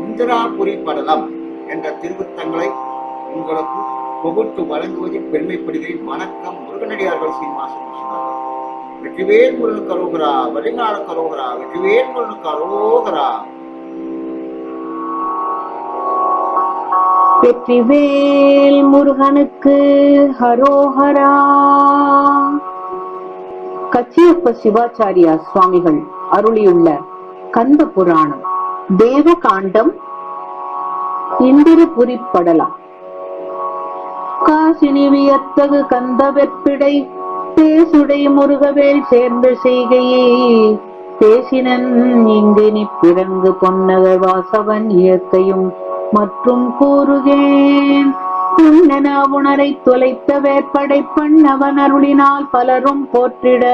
இந்திராபுரி படலம் என்ற திருவுத்தங்களை உங்களுக்கு தொகுத்து வழங்குவதில் பெருமைப்படுகிறேன். வணக்கம். முருகனடியார்கள் சீனிவாசன் விஸ்வநாதன் வெற்றிவேல் முருகனுக்கு அரோகரா வழிநாளுக்கு அரோகரா வெற்றிவேல் முருகனுக்கு அரோகரா வெற்றிவேல் முருகனுக்கு ஹரோஹரா. கச்சியப்ப சிவாச்சாரியா சுவாமிகள் அருளியுள்ள கந்த புராணம். தேவகாண்டம் இந்திரபுரி படலாம் காசினி வியத்தகு கந்த வெற்பிடை பேசுடை முருகவேல் சேர்ந்த செய்கையே. பேசினன் இங்கு பிறங்கு பொன்னகர் வாசவன் இயற்கையும் மற்றும் கூறுகேன். புண்ணன உணரை தொலைத்த வேற்படை பண்ணவன் அருளினால் பலரும் போற்றிட.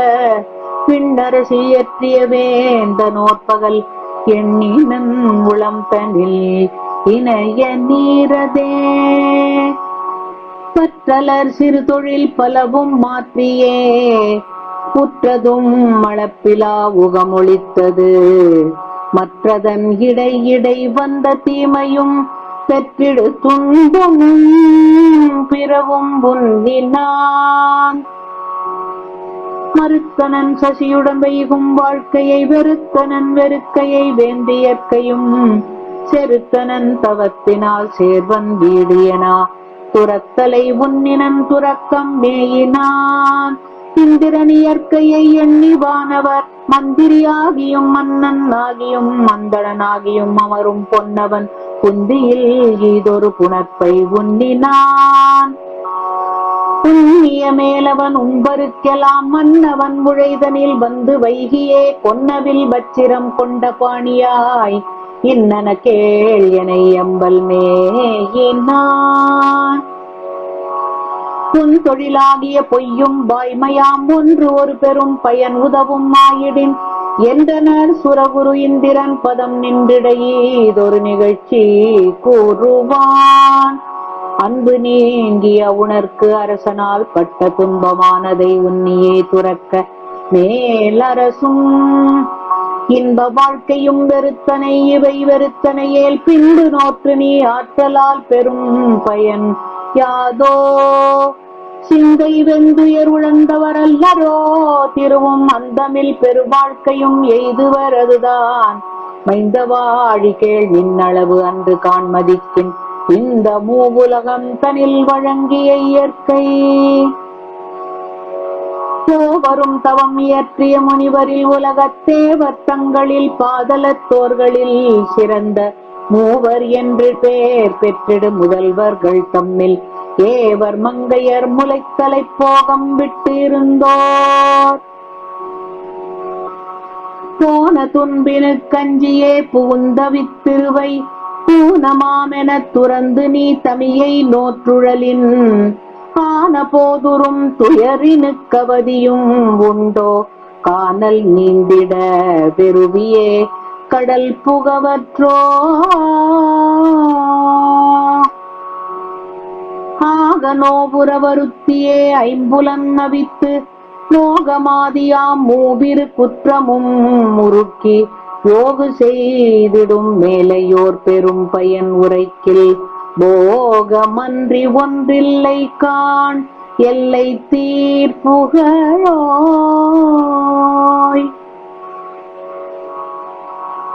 பின்னரசி இயற்றிய வேந்த நோற்பகல் எண்ணினன் உளம் தனில் இணைய நீரதே. பற்றலர் சிறு தொழில் பலவும் மாற்றியே. புற்றதும் மழப்பிலா உகமொழித்தது. மற்றதன் இடை இடை வந்த தீமையும் பெற்றிடு துன்பமும் பிறவும் புந்தினான் மறுத்தனன் சசியுடன் வைகும் வாழ்க்கையை வெறுத்தனன் வெறுக்கையை வேந்தியற்கையும் செருத்தனன் தவத்தினால் சேர்வன் வீடியனா துரத்தலை உன்னினன் துறக்கம் மேயினான். இந்திரன் இயற்கையை எண்ணி வானவர் மந்திரியாகியும் மன்னன் ஆகியும் மந்தடனாகியும் அமரும் பொன்னவன். குந்தியில் இதொரு புணர்ப்பை உன்னினான் புண்ணிய மேலவன் உம்பருக்கெல்லாம் மன்னவன் உழைதனில் வந்து வைகியே கொன்னவில் வச்சிரம் கொண்ட பாணியாய். இன்னன கேள் என எம்பல் மேயினான். புன் தொழிலாகிய பொய்யும் வாய்மையாம் ஒன்று ஒரு பெரும் பயன் உதவும் ஆயிடின். என்றனர் சுரகுரு இந்திரன் பதம் நின்றிடையீதொரு நிகழ்ச்சி கூறுவான். அன்பு நீங்கிய உணர்க்கு அரசனால் பட்ட துன்பமானதை உன்னியே துறக்க மேலரசும் இன்ப வாழ்க்கையும் வெறுத்தனை இவை வெறுத்தனையேல் பின்பு நோற்று நீ ஆற்றலால் பெரும் பயன் யாதோ? சிந்தை வெந்துயர் உழந்தவர் அல்லரோ திருவும் அந்தமில் பெருவாழ்க்கையும் எய்துவரதுதான். மைந்த வாழி கேள் நின்னளவு அன்று காண்மதிக்கின் இந்த மூவுலகம் தனில் வழங்கிய இயற்கை. வரும் தவம் இயற்றிய முனிவரில் உலகத்தேவர் தங்களில் பாதலத்தோர்களில் சிறந்த மூவர் என்று பெயர் பெற்றிடு முதல்வர்கள் தம்மில். ஏவர் மங்கையர் முளைத்தலை போகம் விட்டு இருந்தோர் போன துன்பினு கஞ்சியே புகுந்தவித்திருவை பூனமாமெனத் துறந்து நீ தமியை நோற்றுழலின். ஆன போதுரும் துயரினு கவதியும் உண்டோ? காணல் நீந்திட பெருவியே கடல் புகவற்றோ? ஆக நோபுர வருத்தியே ஐம்புலன் நவித்து லோகமாதியாம் மூவிரு குற்றமும் முறுக்கி. யோகு செய்திடும் மேலையோர் பெரும் பயன் உரைக்கில். போகமன்றி ஒன்றில்லை காண் எல்லை தீர்ப்புகளோய்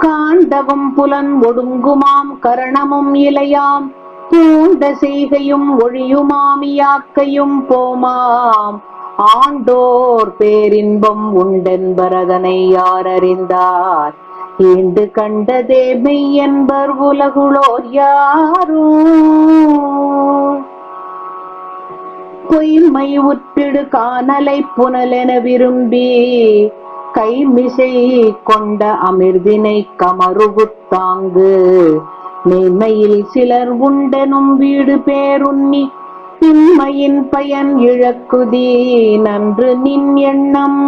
காண்டகம் புலன் ஒடுங்குமாம் கரணமும் இலையாம். பூண்ட செய்கையும் ஒழியுமாமியாக்கையும் போமாம். ஆண்டோர் பேரின்பம் உண்டென்பரதனை யார் அறிந்தார் ஈண்டு கண்டதே மெய் என்பர் உலகுளோர் யாரும் பொய்மை உற்றிடு காணலை புனலென விரும்பி கைமிசை கொண்ட அமிர்தினை கமருகுத்தாங்கு மேன்மையில் சிலர் உண்டெனும் வீடு பேருண்ணி இன்மையின் பயன் இழக்குதி நன்று நின் எண்ணம்.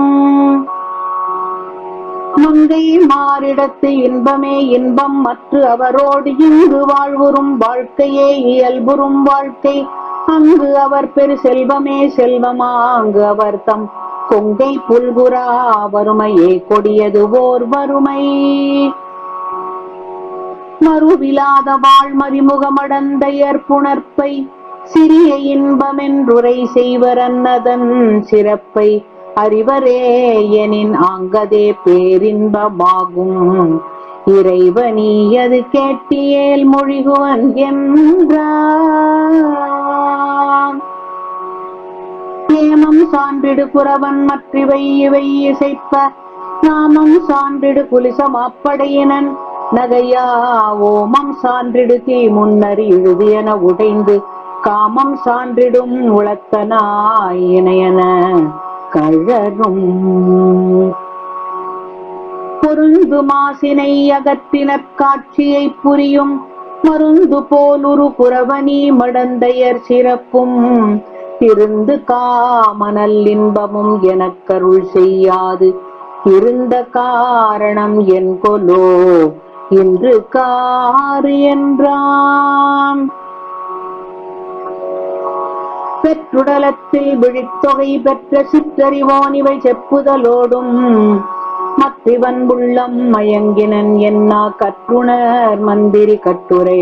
முந்தை மாறிடத்து இன்பமே இன்பம் மற்ற அவரோடு இங்கு வாழ்வுறும் வாழ்க்கையே இயல்புறும் வாழ்க்கை. அங்கு அவர் பெரு செல்வமே செல்வமா அங்கு அவர் தம் கொங்கை புல்குரா வறுமையே கொடியது ஓர் வறுமை. மறுவிலாத வாழ்மறிமுகமடந்தையர் புணர்ப்பை சிறிய இன்பமென்றுரை செய்வர் அன்னதன் சிறப்பை. அறிவரே எனின் அங்கதே பேரின்பமாகும். இறைவனி அது கேட்டியேல் மொழிகுவன் என்றான். ஏமம் சான்றிடு குறவன் மற்றவை இவை இசைப்ப நாமம் சான்றிடு குலிசம் அப்படையினன். நகையா ஓமம் சான்றிடு தீ முன்னறி எழுதியன உடைந்து காமம் சான்றிடும் உளத்தனாய் இணையன. கழரும் பொருந்து மாசினை அகற்றினர் காட்சியை புரியும். மருந்து போலுரு குறவனி மடந்தையர் சிறப்பும். திருந்து காமனல் இன்பமும் எனக்கருள் செய்யாது. இருந்த காரணம் என் கொலோ. இன்று காறு என்றான். பெற்றுடலத்தில் விழித்தொகை பெற்ற சிற்றறிவோன் இவை செப்புதலோடும் மத்திவன் உள்ளம் மயங்கினன் என்னா கற்றுணர் மந்திரி கட்டுரை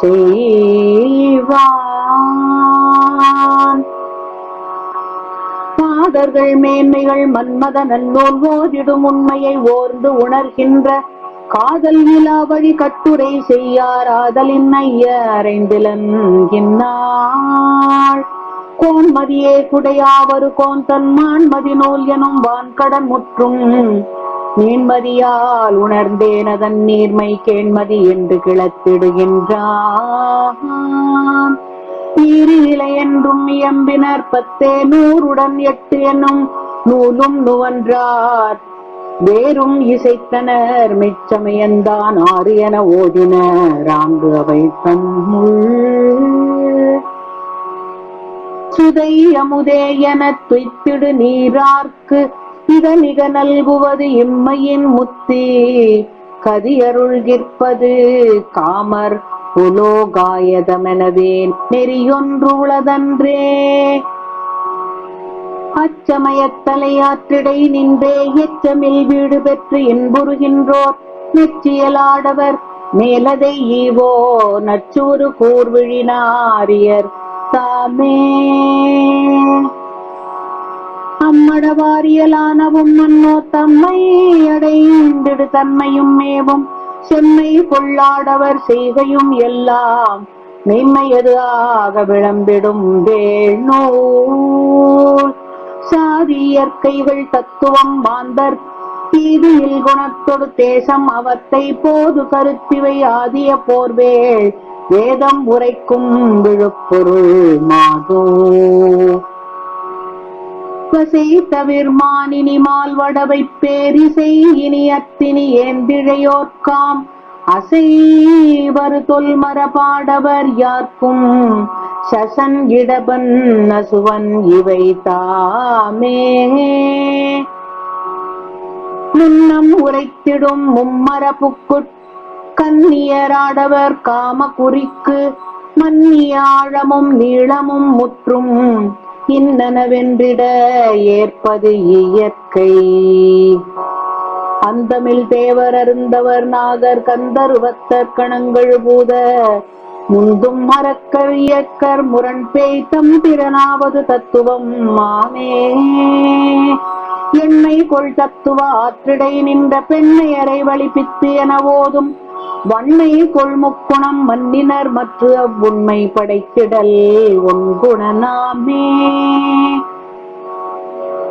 செய்வான். மாதர்கள் மேன்மைகள் மன்மத நன்னூல் ஓதிடும் உண்மையை ஓர்ந்து உணர்கின்ற காதல் நிலாவழி கட்டுரை செய்யாராதலின் ஐய அறைந்திலன் இந்நாள் கோன்மதியே குடையாவரு கோன் தன்மான்மதி நூல் எனும் வான்கடன் முற்றும். மீன்மதியால் உணர்ந்தேன் அதன் நீர்மை கேண்மதி என்று கிளத்திடுகின்றான். நீரிலை என்றும் இயம்பினர் பத்தே நூறுடன் எட்டு என்னும் நூலும் நுவன்றார். வேறும் இசைத்தனர் மிச்சமயந்தான் ஆறு என ஓதினர் ஆங்கு அவை தன்முள் சுதை அமுதே என துய்த்திடு நீரார்க்கு இதனிக நல்குவது இம்மையின் முத்தி. கதியருள்கிற்பது காமர் புலோகாயதமெனவே நெறியொன்று உளதன்றே. அச்சமயத்தலையாற்றிடை நின்றே எச்சமில் வீடு பெற்று இன்புறுகின்றோர். நெச்சியலாடவர் மேலதை ஈவோ நச்சூறு கூர்விழினாரியர். தாமே. அம்மடவாரியலானவும் மன்னோ தம்மை அடைந்திடு தன்மையும் மேவும். செம்மை கொள்ளாடவர் செய்கையும் எல்லாம் மெய்மையது ஆக விளம்பிடும் வேணூல் சாதி இயற்கைகள் தத்துவம் மாந்தர். தீதியில் குணத்தொடு தேசம் அவத்தை போது கருத்திவை ஆதிய போர்வேள் வேதம் உரைக்கும் விழுப்பொருள் மாதோ. வசை தவிர்மானினி மால்வடவை பேரிசை இனி அத்தினி ஏந்திழையோர்க்காம். அசைவரு தொல்மர பாடவர் யார்க்கும்? சசன் இடபன் நசுவன் இவை தாமே. முன்னம் உரைத்திடும் மும்மரப்புக்குட் கன்னியராடவர் காம குறிக்கு மன்னியாழமும் நீளமும் முற்றும் இன்னனவென்றிட ஏற்பது இயற்கை. அந்தமில் தேவர் அருந்தவர் நாகர் கந்தருவத்தர் கணங்கள் பூத. முந்தும் மரக்கர் இயக்கர் முரண் பேய்த்தம் திறனாவது தத்துவம் மாமே. எண்ணை கொள் தத்துவ ஆற்றிடை நின்ற பெண்ணை அறை வழிபித்து என ஓதும். வன்மை கொள்முக்குணம் மன்னினர் மற்ற அவ்வுண்மை படைத்திடல் ஒன்குணனாமே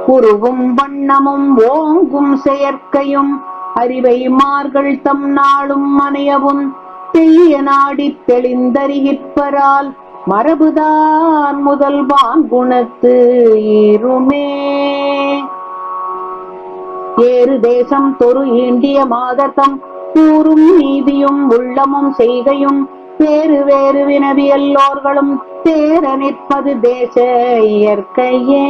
உருவும் வண்ணமும் ஓங்கும் செயற்கையும் அறிவை மார்கள் தம் நாளும் மனையவும் தெய்ய நாடி தெளிந்தறிகிற்பரால் மரபுதான் முதல்வான் குணத்து ஈருமே ஏறு தேசம் தொரு இந்திய மாதத்தம் கூறும் நீதியும் உள்ளமும் செய்கையும் வேறு வேறு வினவி எல்லோர்களும் தேர நிற்பது தேச இயற்கையே.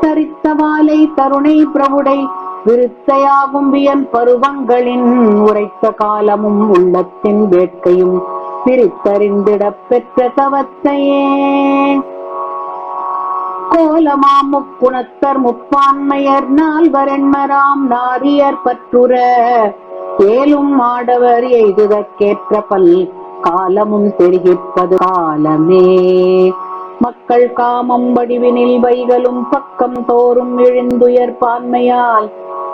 தரித்த வாலை தருணை பிரபுடை விருத்தையாகும் வியன் பருவங்களின் உரைத்த காலமும் உள்ளத்தின் வேட்கையும் பிரித்தறிந்திட பெற்ற தவத்தையே. கோலமா முக்குணத்தர் முப்பான்மையர் நால்வரெண்மராம் நாரியர் பற்றுற ஏலும் ஆடவர் எய்துதற்கேற்ற பல் காலமும் தெரிகிப்பது காலமே. மக்கள் காமம் வடிவினில் வைகளும் பக்கம் தோறும் எழுந்துயர் பான்மையால்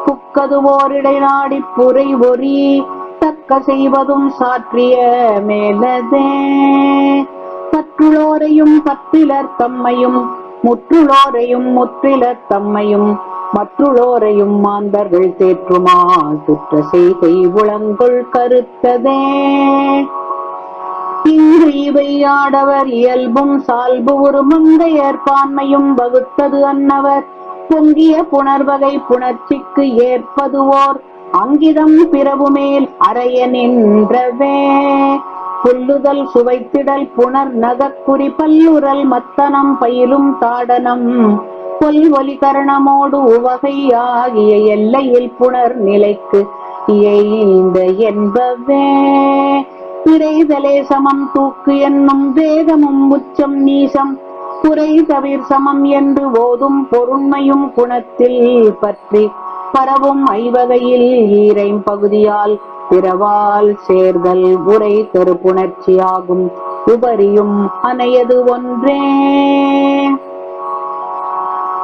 புக்கது ஓரிடை புரை ஒரி தக்க செய்வதும் சாற்றிய மேலதே. பற்றுளோரையும் பற்றிலர் தம்மையும் முற்றுளோரையும் முற்றிலர் தம்மையும் மற்றுளோரையும் மாந்தர்கள் தேற்றுமா சுற்ற செய்கை உளங்கொள் கருத்ததே. இங்கு இவை ஆடவர் இயல்பும் சால்பு ஒரு மங்கையர் பான்மையும் வகுத்தது அன்னவர். பொங்கிய புணர்வகை புணர்ச்சிக்கு ஏற்பது ஓர் அங்கிதம் பிறவு மேல் அறைய நின்றவே. புல்லுதல் சுவைத்திடல் புணர் நகக்குறி பல்லுரல் மத்தனம் பயிலும் தாடனம். பொல் ஒலிகரணமோடு உவகை ஆகிய எல்லையில் புணர் நிலைக்கு இயைந்த என்பவே. பிறைதலே சமம் தூக்கு என்னும் வேதமும் உச்சம் நீசம். குறை தவிர் சமம் என்று ஓதும் பொருண்மையும் குணத்தில் பற்றி பரவும் ஐவகையில் ஈரைம் பகுதியால் பிறவால் சேர்தல் உரை தெருப்புணர்ச்சியாகும். உபரியும் அணையது ஒன்றே.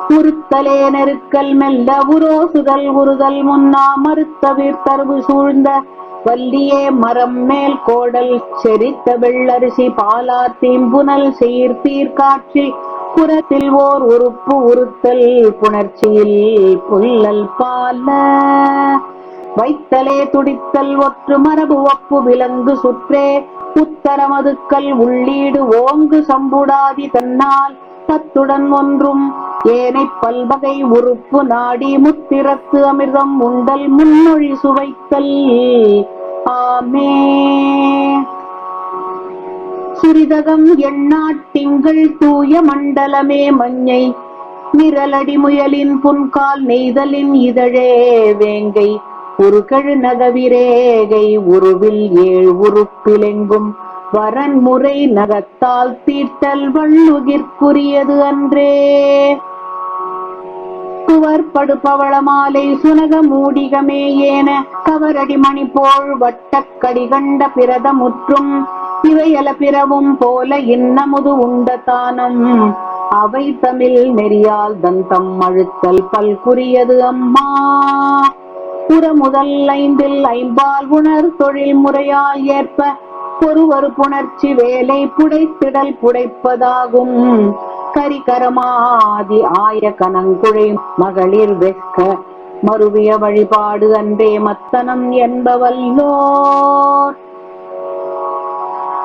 உறுத்தலே நெருக்கல் மெல்ல உரோசுதல் உறுதல் முன்னா மறுத்தவிர் தருவு சூழ்ந்த வல்லியே மரம் மேல் கோடல் செரித்த வெள்ளரிசி பாலார் தீம்புனல் சீர்த்தீர் காட்சி புறத்தில் ஓர் உறுப்பு உறுத்தல் புணர்ச்சியில் புல்லல் பால. வைத்தலே துடித்தல் ஒற்று மரபு ஒப்பு விலங்கு சுற்றே உத்தரமதுக்கல் உள்ளீடு ஓங்கு சம்புடாதி தன்னால் தத்துடன் ஒன்றும் ஏனை பல்வகை உறுப்பு நாடி முத்திரத்து அமிர்தம் உண்டல் முன்னொழி சுவைத்தல். ஆமே. சுரிதகம் எண்ணாட்டிங்கள் தூய மண்டலமே மஞ்சை. நிரலடி முயலின் புன்கால் நெய்தலின் இதழே வேங்கை. உருகழு நகவிரேகை உருவில் ஏழ் உறுப்பிலெங்கும். வரன்முறை நகத்தால் தீட்டல் வள்ளுகிற்குரியது அன்றே. துவர்படு பவளமாலை சுனக மூடிகமே ஏன கவரடி மணி போல் வட்டக்கடி கண்ட பிரத முற்றும் இவையல பிறவும் போல இன்னமுது உண்ட தானம் அவை தமிழ் நெறியால் தந்தம் அழுத்தல் பல்குரியது அம்மா. புற முதல் ஐந்தில் ஐம்பால் உணர் தொழில் முறையால் ஏற்ப ஒருவரு புணர்ச்சி வேலை புடைத்திடல் புடைப்பதாகும். கரிகரமாதி ஆய கனங்குழை மகளிர் வெக்க மறுவிய வழிபாடு அன்பே மத்தனம் என்பவல்லோர்.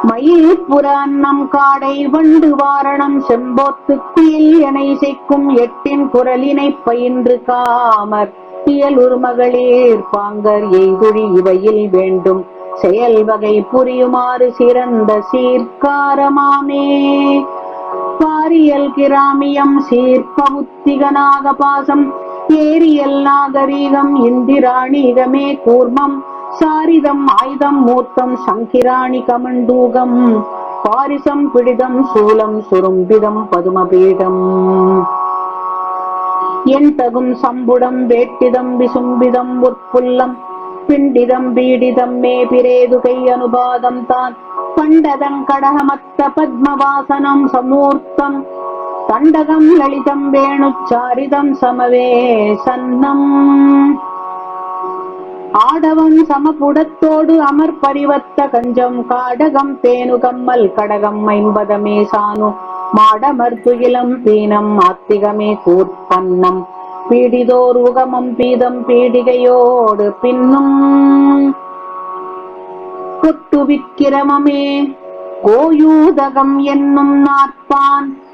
மயிர்புற அன்னம் காடை வண்டு வாரணம் செம்போத்து குயில் என இசைக்கும் எட்டின் குரலினை பயின்று காமர். இயலுர் மகளிர் பாங்கர் எய்துழி இவையில் வேண்டும். செயல் வகை புரியுமாறு சிறந்த சீர்காரமாமே. பாரியல் கிராமியம் சீர்பமுத்திகனாக பாசம். ஏரியல் நாகரீகம் இந்திராணிகமே கூர்மம். சாரிதம் ஆயுதம் மூர்த்தம் சங்கிராணி கமண்டூகம். பாரிசம் பிடிதம் சூலம் சுரும்பிதம் பதுமபீடம். என் தகும் சம்புடம் வேட்டிதம் விசும்பிதம் உட்புல்லம். பிண்டிதம் பீடிதம் மே பிரேதுகை அனுபாதம் தான். பண்டதம் கடகமத்த பத்மவாசனம் சமூர்த்தம். தண்டகம் லலிதம் வேணுச்சாரிதம் சமவே சன்னம். ஆடவம் சமபுடத்தோடு அமர் பரிவத்த கஞ்சம் காடகம் தேனு கம்மல் கடகம் ஐம்பதமே சானு மாடமர்துயிலம் பீனம் ஆத்திகமே கூர்ப்பன்னம். பீடிதோர் உகமம் பீதம் பீடிகையோடு பின்னும். கொட்டு விக்கிரமமே கோயூதகம் என்னும் நாற்பான்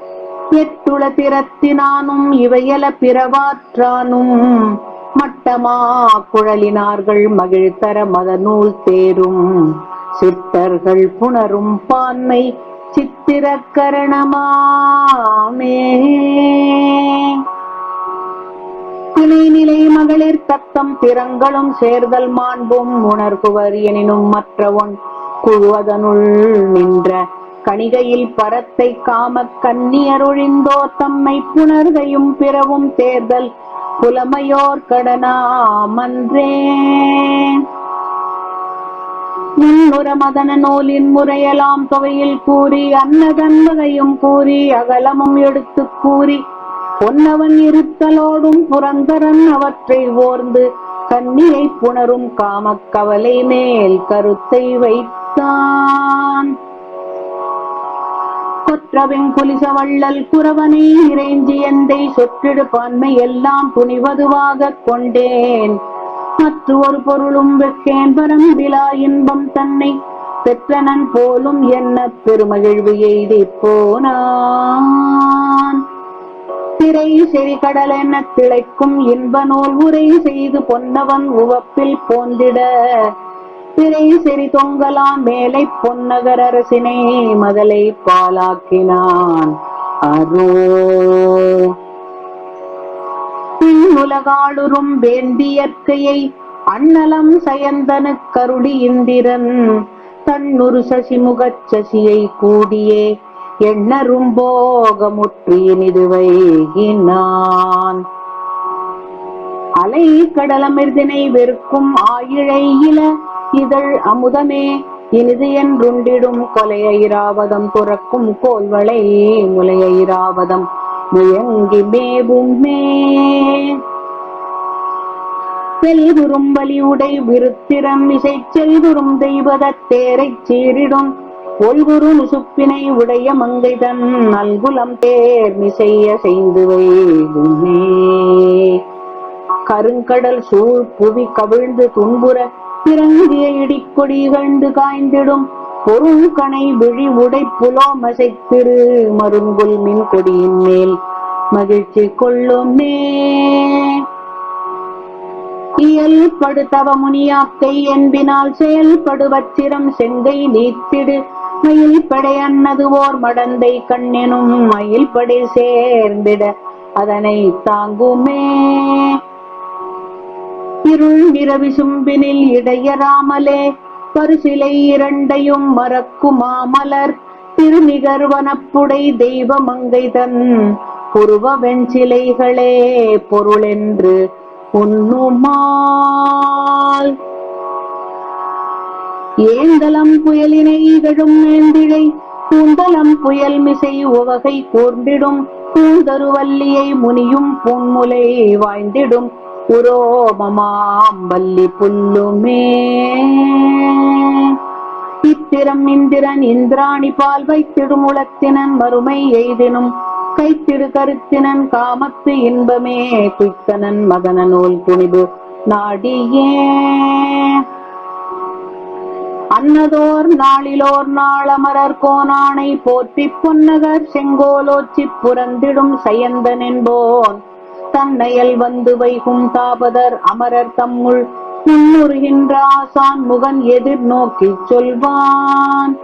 எட்டுள திறத்தினானும் இவையல பிறவாற்றானும். மட்டமா குழலினார்கள் மகிழ்தர மதநூல் தேரும். சித்தர்கள் புணரும் பான்மை சித்திரக்கரணமாமே. நிலை மகளிர் தத்தம் திறங்களும் சேர்தல் மாண்பும் உணர்குவர் எனினும் மற்றவன் குழுவதனுள் நின்ற கணிகையில் பரத்தை காமக் கன்னியரொழிந்தோ தம்மை புணர்கையும் பிறவும் தேர்தல் புலமையோர் கடனாமன்றே. மதன நூலின் முறையெல்லாம் தொகையில் கூறி அன்னதன்மகையும் கூறி அகலமும் எடுத்துக் கூறி பொன்னவன் இருத்தலோடும் புரந்தரன் அவற்றை ஓர்ந்து கன்னியை புணரும் காமக்கவலை மேல் கருத்தை வைத்தான். கொற்றவின் குலிச வள்ளல் குறவனை இறைஞ்சி எந்தை சொற்றிடு பான்மை எல்லாம் துணிவதுவாக கொண்டேன். மற்ற ஒரு பொருளும் வெக்கேன் பரம்பிலா இன்பம் தன்னை பெற்றனன் போலும் என்ன பெருமகிழ்வு எய்தி போனான். திரை செறி கடல் என திளைக்கும் இன்ப நூல் உரை செய்து பொன்னவன் உவப்பில் போந்திட. திரை செறி தொங்கலாம் மேலை பொன்னகர் அரசினை மதலை பாலாக்கினான். அரோ உலகாளுரும் வேந்தியற்கையை அண்ணலம் சயந்தனு கருடி இந்திரன். தன்னுரு சசிமுகச் சசியை கூடியே எண்ணரும் போகமுற்றினிது வைகினான் அலை கடலமிர்தினை வெறுக்கும் ஆயிழை இல இதழ் அமுதமே இனிது என்றுண்டிடும் கொலையைராவதம் துறக்கும் கோல்வளை முலையைராவதம் முயங்கி மேவும். மே செல்குறும் வலியுடை விருத்திரம் இசை செல்குறும் தெய்வத தேரை சீரிடும் ஒய்வுறு நுசுப்பினை உடைய மங்கைதன் நல்குலம் தேர் மிசைய செய்து கருங்கடல் சூழ் புவி கவிழ்ந்து துன்புற பிறங்கிய இடிக்கொடி கண்டு காய்ந்திடும் பொருள் கனை விழி உடை புலோமசைத்திரு மருங்குல் மின் கொடியின் மேல் மகிழ்ச்சி கொள்ளுமே. இயல்படு தவ முனியாக்கை என்பினால் செயல்படுவச்சிரம் செங்கை நீத்திடு மயில் படை அன்னது ஓர் மடந்தை கண்ணெனும் மயில் படை சேர்ந்திட அதனை தாங்குமே. இருள் நிரவி சும்பினில் இடையராமலே பருசிலை இரண்டையும் மறக்குமாமலர் திருநிகர் வனப்புடை தெய்வ மங்கை தன் புருவ வெஞ்சிலைகளே பொருளென்று உண்ணுமால். ஏந்தலம் புயலினை இகழும் ஏந்திழை கூந்தலம் புயல் மிசை உவகை கூர்ந்திடும் கூந்தருவல்லியை முனியும் பூன்முலை வாய்ந்திடும் உரோமமாம் வல்லி புல்லுமே. இத்திரம் இந்திரன் இந்திராணி பால் வைத்திடும் உளத்தினன் மறுமை எய்தினும் கைத்திரு கருத்தினன் காமத்து இன்பமே குய்த்தனன் மதன நூல் துணிவு நாடியே. அன்னதோர் நாளிலோர் நாளமரர் கோனானை போற்றி பொன்னகர் செங்கோலோச்சி புறந்திடும் சயந்தன் என்போன். தன்னையல் வந்து வைகும் தாபதர் அமரர் தம்முள் முன்னுறுகின்ற ஆசான் முகன் எதிர் நோக்கி சொல்வான்.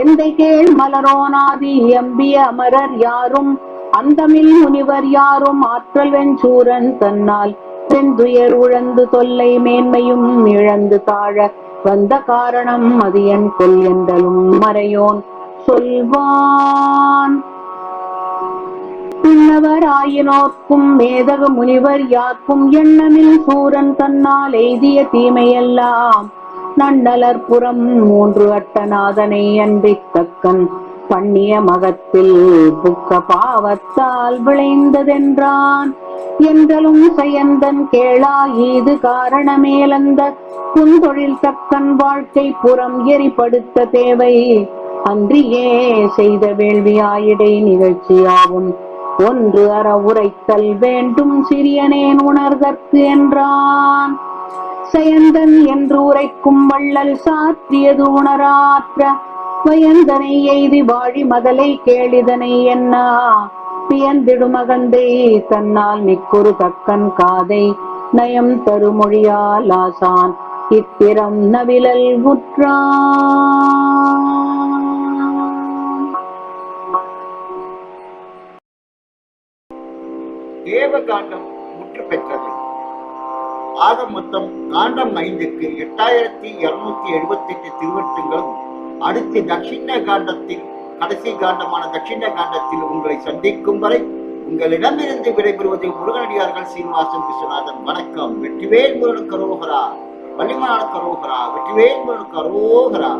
எந்தை கேள் மலரோனாதி எம்பிய அமரர் யாரும்? அந்தமில் முனிவர் யாரும்? ஆற்றல் வெஞ்சூரன் தன்னால். செந்துயர் உழந்து தொல்லை மேன்மையும் இழந்து தாழ வந்த காரணம் அது என் கொல் என்றலும் மறையோன் சொல்வான். பின்னவர் ஆயினோர்க்கும் மேதக முனிவர் யார்க்கும் எண்ணமில் சூரன் தன்னால் எய்திய தீமையெல்லாம் நண்டலர் புறம் மூன்று அட்டநாதனை அன்றித் தக்கன் பண்ணிய மகத்தில் புக்க பாவத்தால் விளைந்ததென்றான். என்றலும் செயந்தன் கேளா இது காரணமேலந்த குந்தொழில் தக்கன் வாழ்க்கை புறம் எரிப்படுத்த தேவை. அன்றியே செய்த வேள்வியாயிடை நிகழ்ச்சியாகும் ஒன்று அற உரைத்தல் வேண்டும் சிறியனேன் உணர்தற்கு என்றான். செயந்தன் என்று உரைக்கும் வள்ளல் சாற்றியது உணராற்ற வயந்தனை எய்தி வாழி மதலை கேளிதனை என்னா பியந்திடு மகந்தை தன்னால் மிக்குறு தக்கன் காதை. நயம் தருமொழியால் ஆசான். இத்திரம் நவிழல் முற்றா தேவகாண்டம் முற்று பெற்றது. ஆக மொத்தம் காண்டம் ஐந்துக்கு எட்டாயிரத்தி இருநூத்தி எழுபத்தி எட்டு திருவர்த்தங்களும் அடுத்து தட்சிண காண்டத்தில் கடைசி காண்டமான தட்சிண காண்டத்தில் உங்களை சந்திக்கும் வரை உங்களிடமிருந்து விடைபெறுவது முருகனடியார்கள் சீனிவாசன் விஸ்வநாதன். வணக்கம். வெற்றிவேல் முருகன் கரோகரா வள்ளிமலான கரோகரா வெற்றிவேல் முருகன் கரோகரா